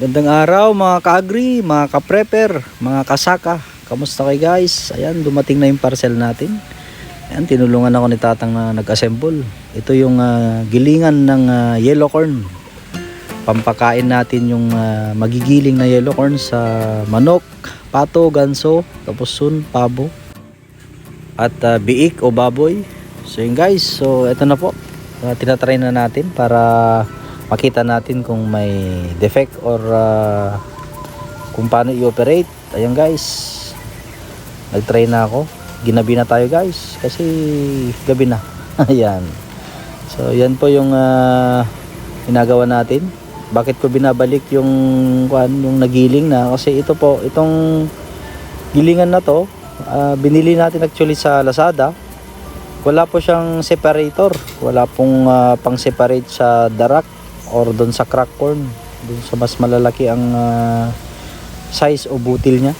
Gandang araw mga ka-agri, mga ka-prepper, mga kasaka. Kamusta kayo guys? Ayan, dumating na yung parcel natin. Ayan, tinulungan ako ni Tatang na nag-assemble. Ito yung ah, gilingan ng ah, yellow corn. Pampakain natin yung ah, magigiling na yellow corn sa manok, pato, ganso, tapos soon, pabo, at ah, biik o baboy. So yun guys, so ito na po. Uh, tinatry na natin para makita natin kung may defect or ah, kung paano i-operate. Ayun guys. Nag-try na ako. Ginabi na tayo guys kasi gabi na. Ayan. So yan po yung ah, ginagawa natin. Bakit ko binabalik yung kuan yung nagiling na kasi ito po itong gilingan na to ah, binili natin actually sa Lazada wala po siyang separator wala pong ah, pang separate sa darak or doon sa crack corn doon sa mas malalaki ang ah, size o butil niya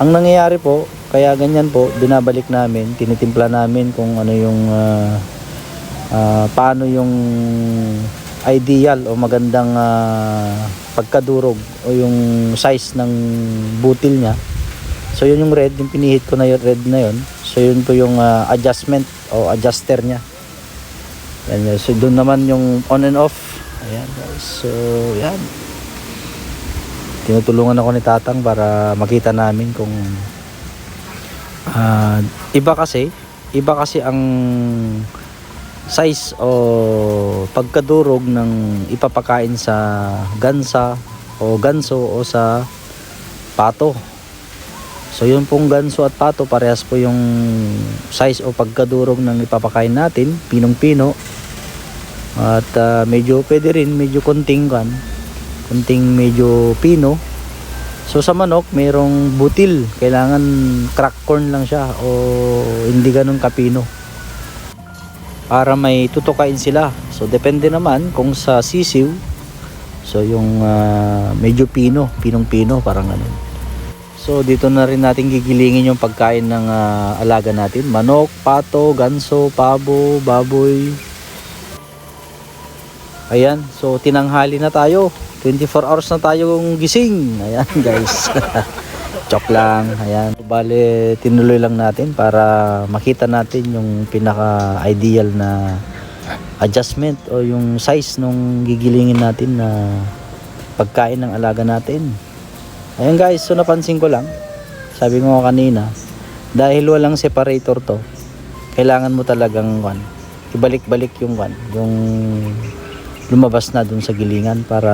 ang nangyayari po kaya ganyan po binabalik namin tinitimpla namin kung ano yung ah, ah, paano yung ideal o magandang ah, pagkadurog o yung size ng butil niya So yun yung red, yung pinihit ko na yung red na yun. So yun po yung ah, adjustment o adjuster niya. Yun. So doon naman yung on and off. Ayan guys. So yan. Tinutulungan ako ni Tatang para makita namin kung ah, iba kasi, iba kasi ang size o pagkadurog ng ipapakain sa gansa o ganso o sa pato. So yung pong ganso at pato parehas po yung size o pagkadurog ng ipapakain natin, pinong-pino. At ah, medyo pwede rin, medyo konting kan, konting medyo pino. So sa manok, mayroong butil, kailangan crack corn lang siya o hindi ganun kapino. Para may tutukain sila. So depende naman kung sa sisiw, so yung ah, medyo pino, pinong-pino, parang ganun. So dito na rin natin gigilingin yung pagkain ng ah, alaga natin. Manok, pato, ganso, pabo, baboy. Ayan, so tinanghali na tayo. 24 hours na tayong gising. Ayan guys. Chok lang. Ayan. Bale, tinuloy lang natin para makita natin yung pinaka-ideal na adjustment o yung size nung gigilingin natin na pagkain ng alaga natin. Ayun guys, so napansin ko lang, sabi nga kanina, dahil walang separator to, kailangan mo talagang one, ibalik-balik yung one, yung lumabas na dun sa gilingan para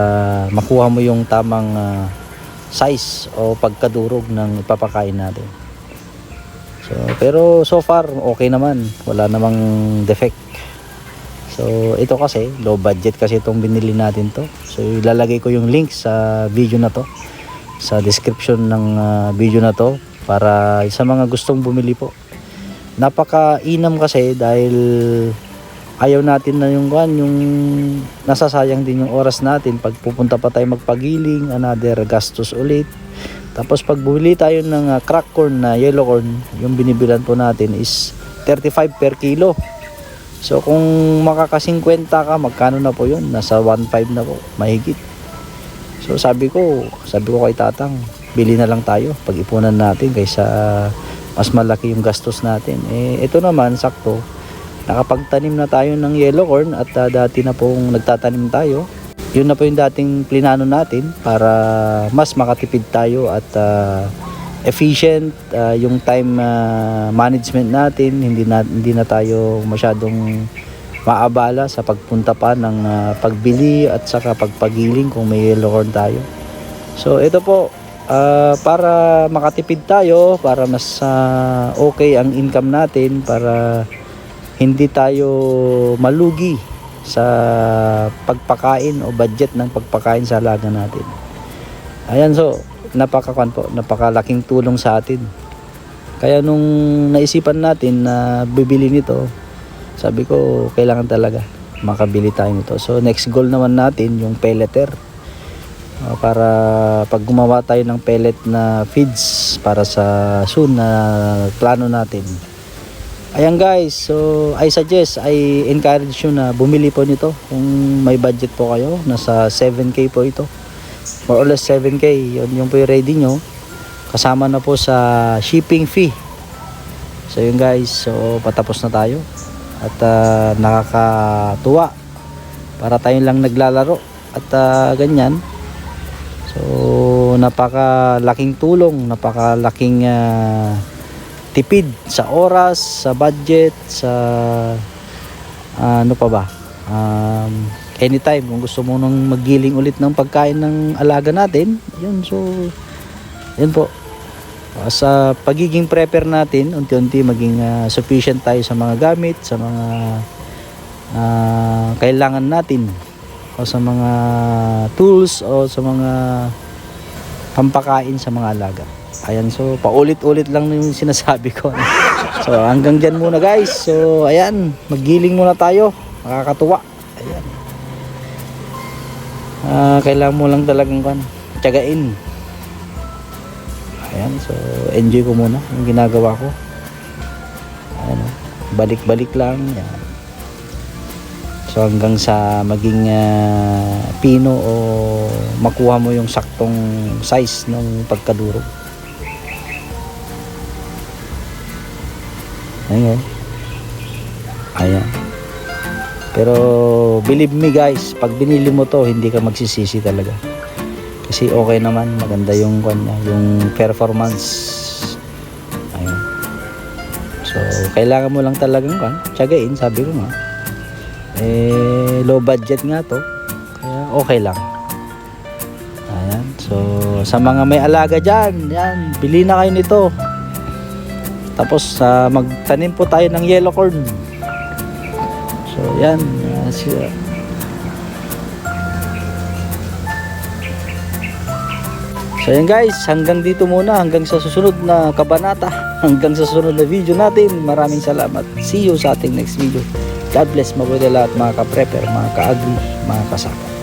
makuha mo yung tamang ah, size o pagkadurog ng ipapakain natin. So, pero so far okay naman, wala namang defect. So, ito kasi, low budget kasi itong binili natin to. So, ilalagay ko yung link sa video na to sa description ng ah, video na to para sa mga gustong bumili po. Napaka-inam kasi dahil ayaw natin na yung kan yung nasasayang din yung oras natin pag pupunta pa tayo magpagiling, another gastos ulit. Tapos pag bumili tayo ng ah, crack corn na yellow corn, yung binibilan po natin is 35 per kilo. So kung makaka-50 ka, magkano na po yun? Nasa 1.5 na po, mahigit. So sabi ko, sabi ko kay Tatang, bili na lang tayo pag-ipunan natin kaysa mas malaki yung gastos natin. Eh ito naman sakto. Nakapagtanim na tayo ng yellow corn at ah, dati na pong nagtatanim tayo. Yun na po yung dating plinano natin para mas makatipid tayo at ah, efficient ah, yung time ah, management natin. Hindi na hindi na tayo masyadong maabala sa pagpunta pa ng ah, pagbili at saka pagpagiling kung may yellow corn tayo. So ito po ah, para makatipid tayo, para mas ah, okay ang income natin, para hindi tayo malugi sa pagpakain o budget ng pagpakain sa alaga natin. Ayan so, napakakan po, napakalaking tulong sa atin. Kaya nung naisipan natin na bibili nito, sabi ko, kailangan talaga makabili tayo nito. So, next goal naman natin, yung pelleter. Uh, para pag gumawa tayo ng pellet na feeds para sa soon na plano natin. Ayan guys, so I suggest, I encourage you na bumili po nito. Kung may budget po kayo. Nasa 7K po ito. more or less 7k yun yung po yung ready nyo. Kasama na po sa shipping fee. So yun guys. So patapos na tayo. At ah, nakakatuwa. Para tayo lang naglalaro. At ah, ganyan. So napakalaking tulong. Napakalaking ah, tipid sa oras sa budget sa ah, ano pa ba? Um, anytime kung gusto mo nang magiling ulit ng pagkain ng alaga natin yun so yun po. Uh, sa pagiging prepper natin unti-unti maging ah, sufficient tayo sa mga gamit sa mga ah, kailangan natin o sa mga tools o sa mga pampakain sa mga alaga ayan so paulit-ulit lang yung sinasabi ko. So hanggang dyan muna guys. So ayan magiling muna tayo. Nakakatuwa. Ayan. Ah, kailangan mo lang talagang kan tiyagain. Ayan so enjoy ko muna yung ginagawa ko. Ayan balik-balik lang yan. so hanggang sa maging ah, pino o makuha mo yung saktong size ng pagkadurog ayan oh. ayan pero believe me guys, pag binili mo to, hindi ka magsisisi talaga. Kasi okay naman, maganda yung kanya, yung performance. Ayun. So, kailangan mo lang talagang kan, tiyagain, sabi ko nga. Eh, low budget nga to. Kaya okay lang. Ayan. So, sa mga may alaga dyan, yan, bili na kayo nito. Tapos, sa magtanim po tayo ng yellow corn. So, yan. Uh, si, so, yan guys. Hanggang dito muna. Hanggang sa susunod na kabanata. Hanggang sa susunod na video natin. Maraming salamat. See you sa ating next video. God bless. Mabuti lahat mga ka-prepper, mga ka-agri, mga kasaka.